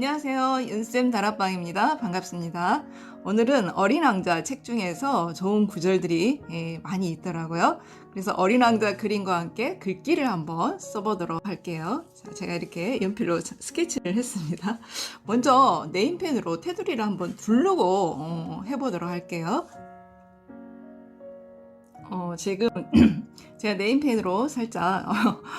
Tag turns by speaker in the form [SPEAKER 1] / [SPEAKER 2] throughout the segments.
[SPEAKER 1] 안녕하세요. 윤쌤 다락방입니다. 반갑습니다. 오늘은 어린 왕자 책 중에서 좋은 구절들이 예, 많이 있더라고요. 그래서 어린 왕자 그림과 함께 글귀를 한번 써보도록 할게요. 자, 제가 이렇게 연필로 자- 스케치를 했습니다. 먼저 네임펜으로 테두리를 한번 두르고 어, 해보도록 할게요. 어, 지금 제가 네임펜으로 살짝 어,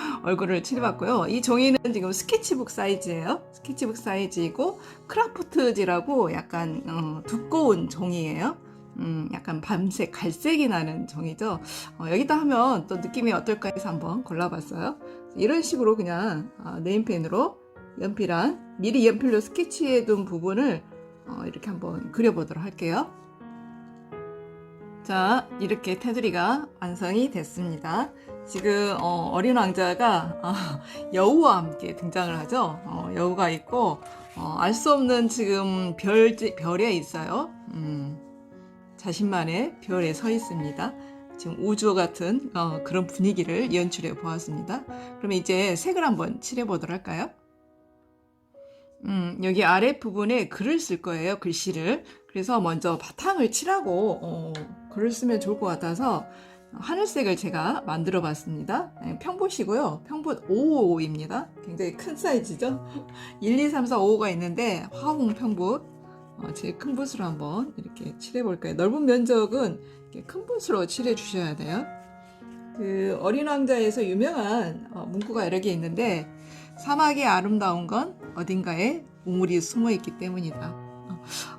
[SPEAKER 1] 얼굴을 칠해봤고요. 이 종이는 지금 스케치북 사이즈예요. 스케치북 사이즈이고 크라프트지라고 약간 어, 두꺼운 종이에요. 음, 약간 밤색 갈색이 나는 종이죠. 어, 여기다 하면 또 느낌이 어떨까 해서 한번 골라봤어요. 이런 식으로 그냥 어, 네임펜으로 연필한 미리 연필로 스케치해둔 부분을 어, 이렇게 한번 그려보도록 할게요. 자, 이렇게 테두리가 완성이 됐습니다. 지금 어, 린 왕자가 어, 여우와 함께 등장을 하죠. 어, 여우가 있고 알수 없는 지금 별 별에 있어요. 음, 자신만의 별에 서 있습니다. 지금 우주 같은 어, 그런 분위기를 연출해 보았습니다. 그러면 이제 색을 한번 칠해 보도록 할까요? 음, 여기 아래 부분에 글을 쓸 거예요. 글씨를. 그래서 먼저 바탕을 칠하고 어, 글을 쓰면 좋을 것 같아서 하늘색을 제가 만들어 봤습니다. 네, 평붓이고요. 평붓 5호입니다. 굉장히 큰 사이즈죠. 1, 2, 3, 4, 5호가 있는데 화홍 평붓 어, 제일 큰 붓으로 한번 이렇게 칠해 볼까요? 넓은 면적은 큰 붓으로 칠해 주셔야 돼요. 그 어린 왕자에서 유명한 어, 문구가 여러 개 있는데 사막의 아름다운 건 어딘가에 우물이 숨어 있기 때문이다.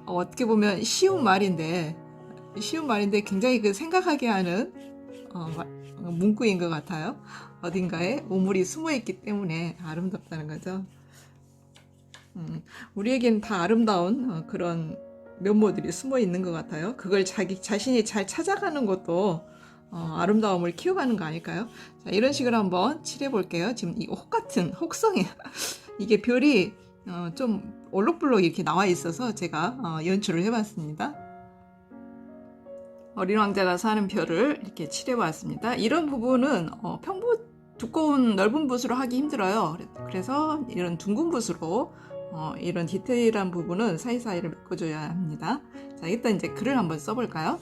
[SPEAKER 1] 어, 어떻게 보면 쉬운 말인데 쉬운 말인데 굉장히 그 생각하게 하는 어, 문구인 것 같아요. 어딘가에 우물이 숨어 있기 때문에 아름답다는 거죠. 음, 우리에겐 다 아름다운 어, 그런 면모들이 숨어 있는 것 같아요. 그걸 자기 자신이 잘 찾아가는 것도 어, 아름다움을 키워가는 거 아닐까요? 자, 이런 식으로 한번 칠해 볼게요. 지금 이 혹 같은 혹성이 이게 별이 어, 좀 올록블록 이렇게 나와 있어서 제가 어, 연출을 해봤습니다. 어린 왕자가 사는 별을 이렇게 칠해봤습니다. 이런 부분은 어, 평붓 두꺼운 넓은 붓으로 하기 힘들어요. 그래서 이런 둥근 붓으로 어, 이런 디테일한 부분은 사이사이를 메꿔줘야 합니다. 자, 일단 이제 글을 한번 써볼까요?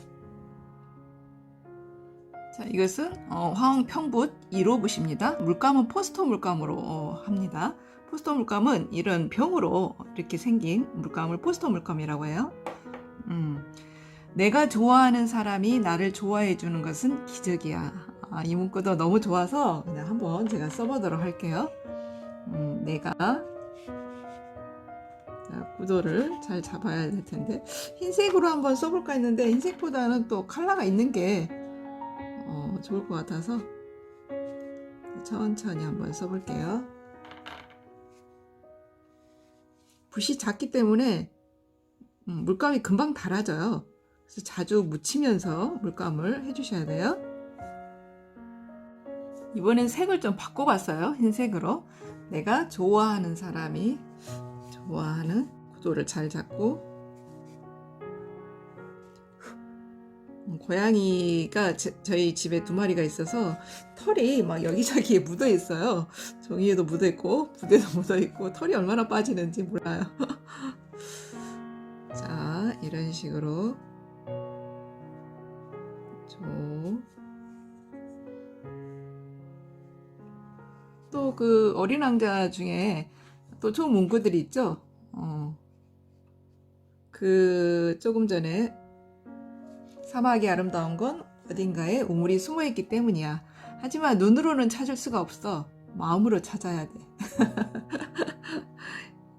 [SPEAKER 1] 자, 이것은 어, 화홍 평붓 1호 붓입니다. 물감은 포스터 물감으로 어, 합니다. 포스터 물감은 이런 병으로 이렇게 생긴 물감을 포스터 물감이라고 해요. 음, 내가 좋아하는 사람이 나를 좋아해 주는 것은 기적이야. 아, 이 문구도 너무 좋아서 그냥 한번 제가 써보도록 할게요. 음, 내가 자, 구도를 잘 잡아야 될 텐데 흰색으로 한번 써볼까 했는데 흰색보다는 또 컬러가 있는 게 어, 좋을 것 같아서 천천히 한번 써볼게요. 붓이 작기 때문에 음, 물감이 금방 닳아져요. 그래서 자주 묻히면서 물감을 해주셔야 돼요. 이번엔 색을 좀 바꿔봤어요. 흰색으로. 내가 좋아하는 사람이 좋아하는 구도를 잘 잡고 음, 고양이가 제- 저희 집에 두 마리가 있어서 털이 막 여기저기에 묻어 있어요. 종이에도 묻어 있고 부대도 묻어 있고 털이 얼마나 빠지는지 몰라요. 자, 이런 식으로 또 그 어린 왕자 중에 또 좋은 문구들이 있죠. 어. 그 조금 전에 사막이 아름다운 건 어딘가에 우물이 숨어 있기 때문이야. 하지만 눈으로는 찾을 수가 없어. 마음으로 찾아야 돼.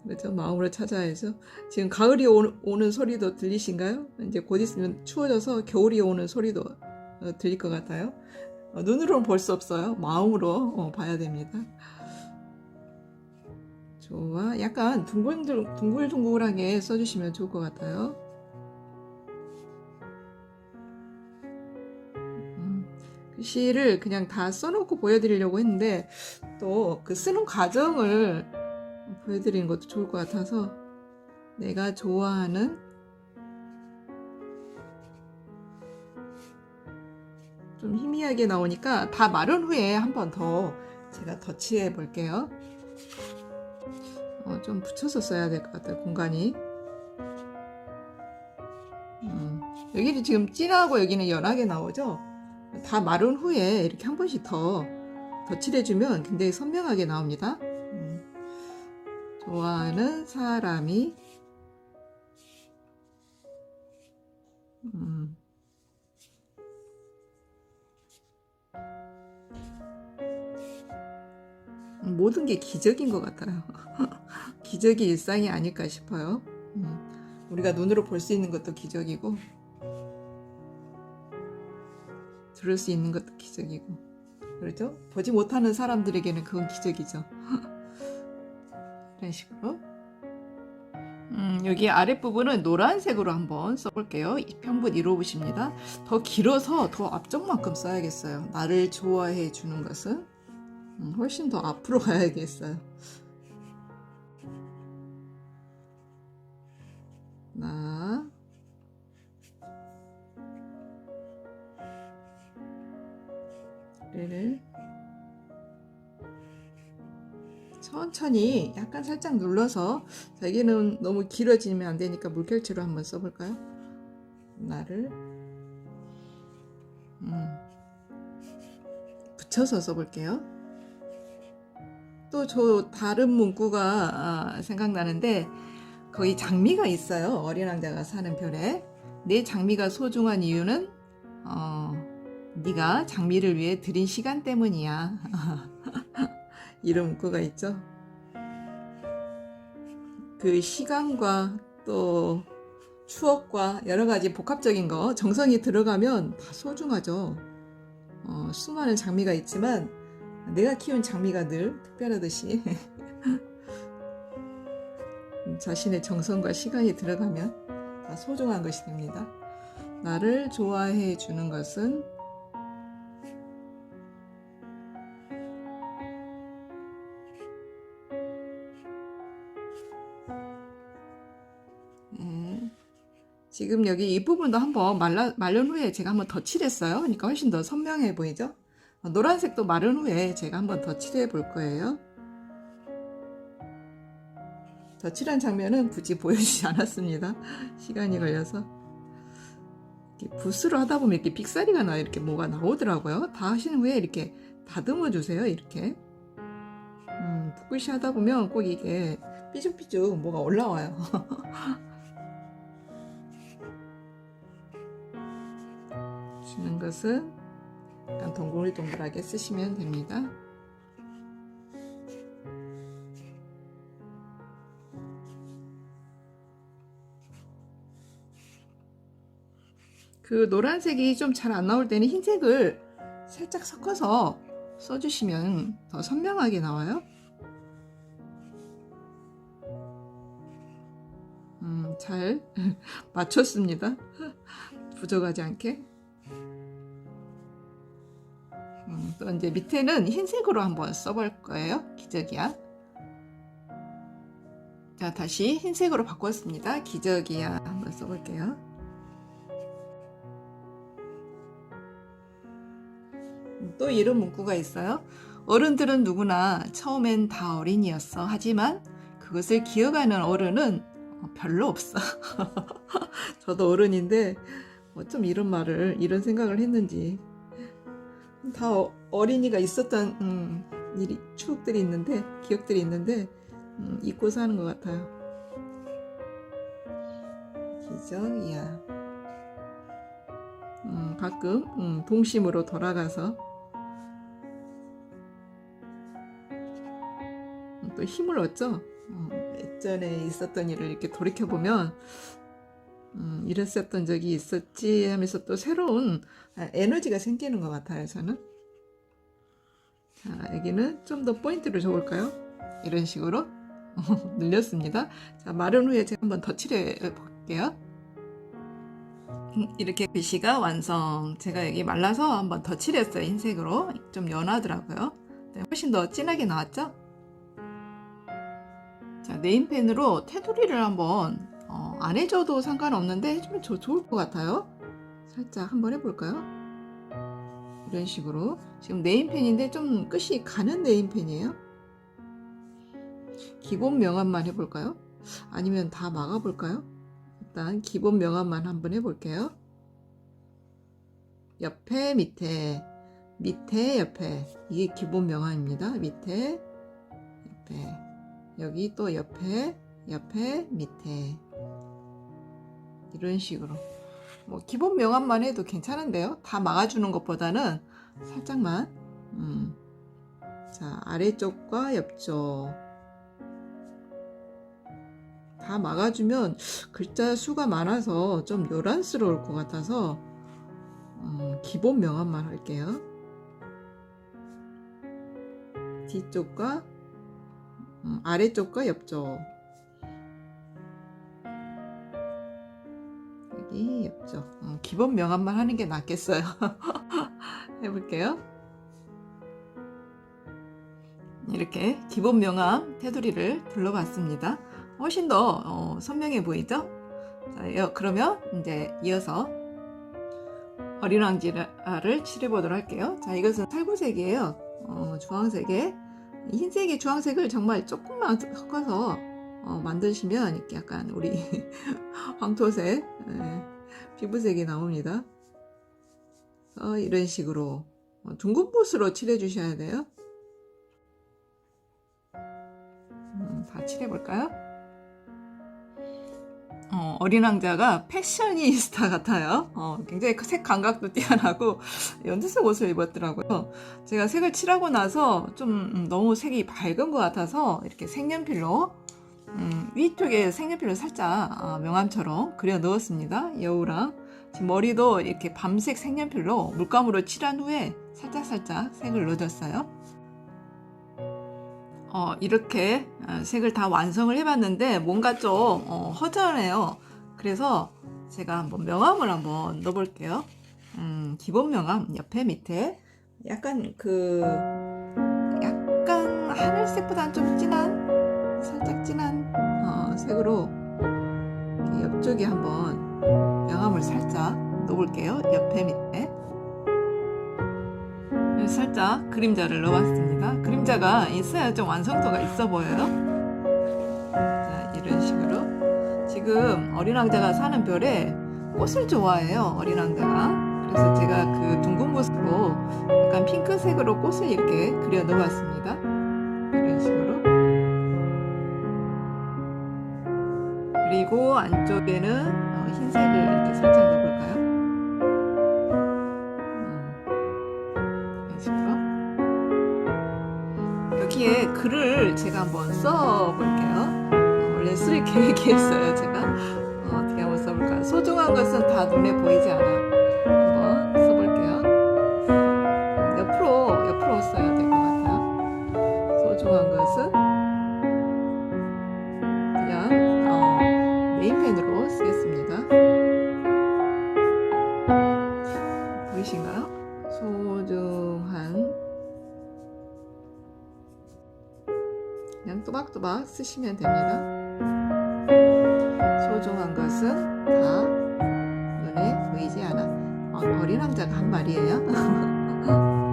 [SPEAKER 1] 그렇죠. 마음으로 찾아야죠. 지금 가을이 오, 오는 소리도 들리신가요? 이제 곧 있으면 추워져서 겨울이 오는 소리도 어, 들릴 것 같아요. 어, 눈으로는 볼 수 없어요. 마음으로 어, 봐야 됩니다. 좋아. 약간 둥글둥글, 둥글둥글하게 써주시면 좋을 것 같아요. 음, 글씨를 그냥 다 써놓고 보여드리려고 했는데 또 그 쓰는 과정을 보여드리는 것도 좋을 것 같아서 내가 좋아하는 좀 희미하게 나오니까 다 마른 후에 한 번 더 제가 덧칠해 볼게요. 어, 좀 붙여서 써야 될 것 같아요. 공간이. 음, 여기는 지금 진하고 여기는 연하게 나오죠? 다 마른 후에 이렇게 한 번씩 더 덧칠해주면 굉장히 선명하게 나옵니다. 음, 좋아하는 사람이 음, 모든 게 기적인 것 같아요. 기적이 일상이 아닐까 싶어요. 음, 우리가 눈으로 볼 수 있는 것도 기적이고, 들을 수 있는 것도 기적이고, 그렇죠? 보지 못하는 사람들에게는 그건 기적이죠. 이런 식으로. 음, 여기 아랫부분은 노란색으로 한번 써볼게요. 이 편분 1호붓입니다. 더 길어서 더 앞쪽만큼 써야겠어요. 나를 좋아해 주는 것은. 음, 훨씬 더 앞으로 가야겠어요. 나를 천천히 약간 살짝 눌러서 자, 여기는 너무 길어지면 안 되니까 물결체로 한번 써볼까요? 나를 음, 붙여서 써볼게요. 또 저 다른 문구가 아, 생각나는데 거기 장미가 있어요. 어린 왕자가 사는 별에 내 장미가 소중한 이유는 어, 네가 장미를 위해 들인 시간 때문이야. 이런 문구가 있죠. 그 시간과 또 추억과 여러 가지 복합적인 거 정성이 들어가면 다 소중하죠. 어, 수많은 장미가 있지만 내가 키운 장미가 늘 특별하듯이 자신의 정성과 시간이 들어가면 다 소중한 것이 됩니다. 나를 좋아해 주는 것은 지금 여기 이 부분도 한번 말라, 말른 후에 제가 한번 더 칠했어요. 그러니까 훨씬 더 선명해 보이죠? 어, 노란색도 마른 후에 제가 한번 더 칠해 볼 거예요. 더 칠한 장면은 굳이 보여주지 않았습니다. 시간이 걸려서. 붓으로 하다 보면 이렇게 삑사리가 나, 이렇게 뭐가 나오더라고요. 다 하신 후에 이렇게 다듬어 주세요. 이렇게. 음, 붓글씨 하다 보면 꼭 이게 삐죽삐죽 뭐가 올라와요. 주는 것은 약간 동글동글하게 쓰시면 됩니다. 그 노란색이 좀 잘 안 나올 때는 흰색을 살짝 섞어서 써주시면 더 선명하게 나와요. 음, 잘 맞췄습니다. 부족하지 않게. 또 이제 밑에는 흰색으로 한번 써볼 거예요. 기적이야. 자, 다시 흰색으로 바꿨습니다. 기적이야. 한번 써볼게요. 음, 또 이런 문구가 있어요. 어른들은 누구나 처음엔 다 어린이였어. 하지만 그것을 기억하는 어른은 별로 없어. 저도 어른인데 어쩜 이런 말을 이런 생각을 했는지 다 어, 어린이가 있었던 음, 일이 추억들이 있는데 기억들이 있는데 음, 잊고 사는 것 같아요. 기적이야. 음, 가끔 음, 동심으로 돌아가서 음, 또 힘을 얻죠. 음, 예전에 있었던 일을 이렇게 돌이켜 보면 음, 이랬었던 적이 있었지 하면서 또 새로운 아, 에너지가 생기는 것 같아요, 저는. 자, 여기는 좀 더 포인트를 줘볼까요? 이런 식으로 늘렸습니다. 자, 마른 후에 제가 한번 더 칠해 볼게요. 음, 이렇게 글씨가 완성. 제가 여기 말라서 한번 더 칠했어요, 흰색으로. 좀 연하더라고요. 네, 훨씬 더 진하게 나왔죠? 자, 네임펜으로 테두리를 한번 어, 안 해줘도 상관없는데 해주면 저, 좋을 것 같아요. 살짝 한번 해볼까요? 이런 식으로 지금 네임펜인데 좀 끝이 가는 네임펜이에요. 기본 명암만 해볼까요? 아니면 다 막아볼까요? 일단 기본 명암만 한번 해볼게요. 옆에 밑에 밑에 옆에 이게 기본 명암입니다. 밑에 옆에 여기 또 옆에 옆에 밑에 이런 식으로 뭐 기본 명암만 해도 괜찮은데요. 다 막아주는 것보다는 살짝만 음. 자 아래쪽과 옆쪽 다 막아주면 글자 수가 많아서 좀 요란스러울 것 같아서 음, 기본 명암만 할게요. 뒤쪽과 음, 아래쪽과 옆쪽 기본 명암만 하는 게 낫겠어요. 해볼게요. 이렇게 기본 명암 테두리를 둘러봤습니다. 훨씬 더 어, 선명해 보이죠? 자, 여- 그러면 이제 이어서 어린 왕지를 칠해 보도록 할게요. 자, 이것은 살구색이에요. 어, 주황색에 이 흰색이 주황색을 정말 조금만 섞어서 어, 만드시면 이렇게 약간 우리 황토색 예, 피부색이 나옵니다. 그래서 이런 식으로 어, 둥근 붓으로 칠해 주셔야 돼요. 음, 다 칠해 볼까요? 어, 린 왕자가 패셔니스타 같아요. 어, 굉장히 색 감각도 뛰어나고 연두색 옷을 입었더라고요. 제가 색을 칠하고 나서 좀 음, 너무 색이 밝은 것 같아서 이렇게 색연필로 음, 위쪽에 색연필로 살짝 아, 명암처럼 그려 넣었습니다. 여우랑 지금 머리도 이렇게 밤색 색연필로 물감으로 칠한 후에 살짝살짝 색을 넣어줬어요. 어, 이렇게 어, 색을 다 완성을 해봤는데 뭔가 좀 어, 허전해요. 그래서 제가 한번 명암을 한번 넣어볼게요. 음, 기본 명암 옆에 밑에 약간 그 약간 하늘색보다는 좀 진한 살짝 진한 어, 색으로 옆쪽에 한번 명암을 살짝 넣어볼게요. 옆에 밑에 살짝 그림자를 넣어봤습니다. 그림자가 있어야 좀 완성도가 있어 보여요. 자, 이런 식으로. 지금 어린 왕자가 사는 별에 꽃을 좋아해요. 어린 왕자가. 그래서 제가 그 둥근 모습으로 약간 핑크색으로 꽃을 이렇게 그려 넣어봤습니다. 그리고 안쪽에는 어, 흰색을 이렇게 살짝 넣어볼까요? 음, 이런 식으로. 여기에 글을 제가 한번 써볼게요. 어, 원래 쓸 계획이었어요, 제가. 어, 떻게 한번 써볼까요? 소중한 것은 다 눈에 보이지 않아. 또박또박 쓰시면 됩니다. 소중한 것은 다 눈에 보이지 않아. 어, 어린 왕자가 한 말이에요.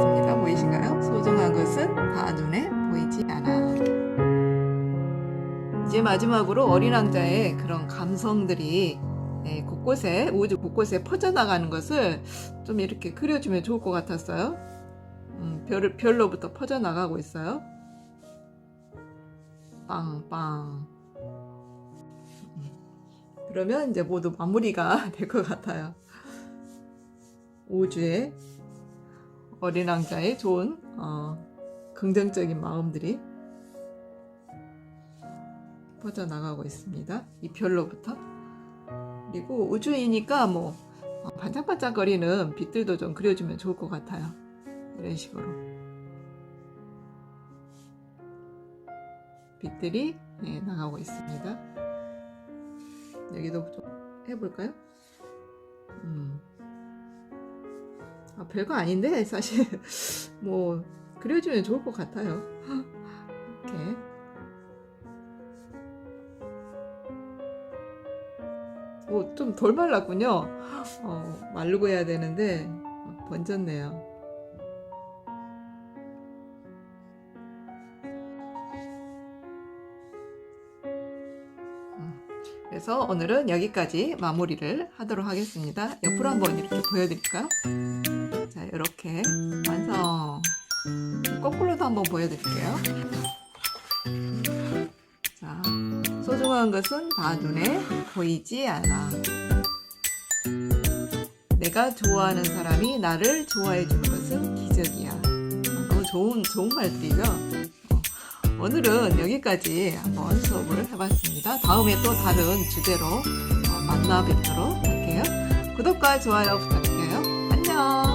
[SPEAKER 1] 넣었습니다. 보이신가요? 소중한 것은 다 눈에 보이지 않아. 이제 마지막으로 어린 왕자의 그런 감성들이 네, 곳곳에 우주 곳곳에 퍼져나가는 것을 좀 이렇게 그려주면 좋을 것 같았어요. 음, 별, 별로부터 퍼져나가고 있어요. 빵빵. 그러면 이제 모두 마무리가 될 것 같아요. 우주의 어린 왕자의 좋은 어, 긍정적인 마음들이 퍼져나가고 있습니다. 이 별로부터. 그리고 우주이니까 뭐 어, 반짝반짝거리는 빛들도 좀 그려주면 좋을 것 같아요. 이런 식으로. 빛들이 네, 나가고 있습니다. 여기도 좀 해볼까요? 음. 아, 별거 아닌데 사실 뭐 그려주면 좋을 것 같아요. 이렇게 오, 좀덜 말랐군요. 어, 마르고 해야 되는데 어, 번졌네요. 음, 그래서 오늘은 여기까지 마무리를 하도록 하겠습니다. 옆으로 한번 이렇게 보여드릴까요? 자, 이렇게 완성. 거꾸로도 한번 보여드릴게요. 자, 소중한 것은 다 눈에 보이지 않아. 내가 좋아하는 사람이 나를 좋아해 주는 것은 기적이야. 아, 너무 좋은, 좋은 말들이죠? 어, 오늘은 여기까지 한번 수업을 해봤습니다. 다음에 또 다른 주제로 어, 만나 뵙도록 할게요. 구독과 좋아요 부탁드려요. 안녕!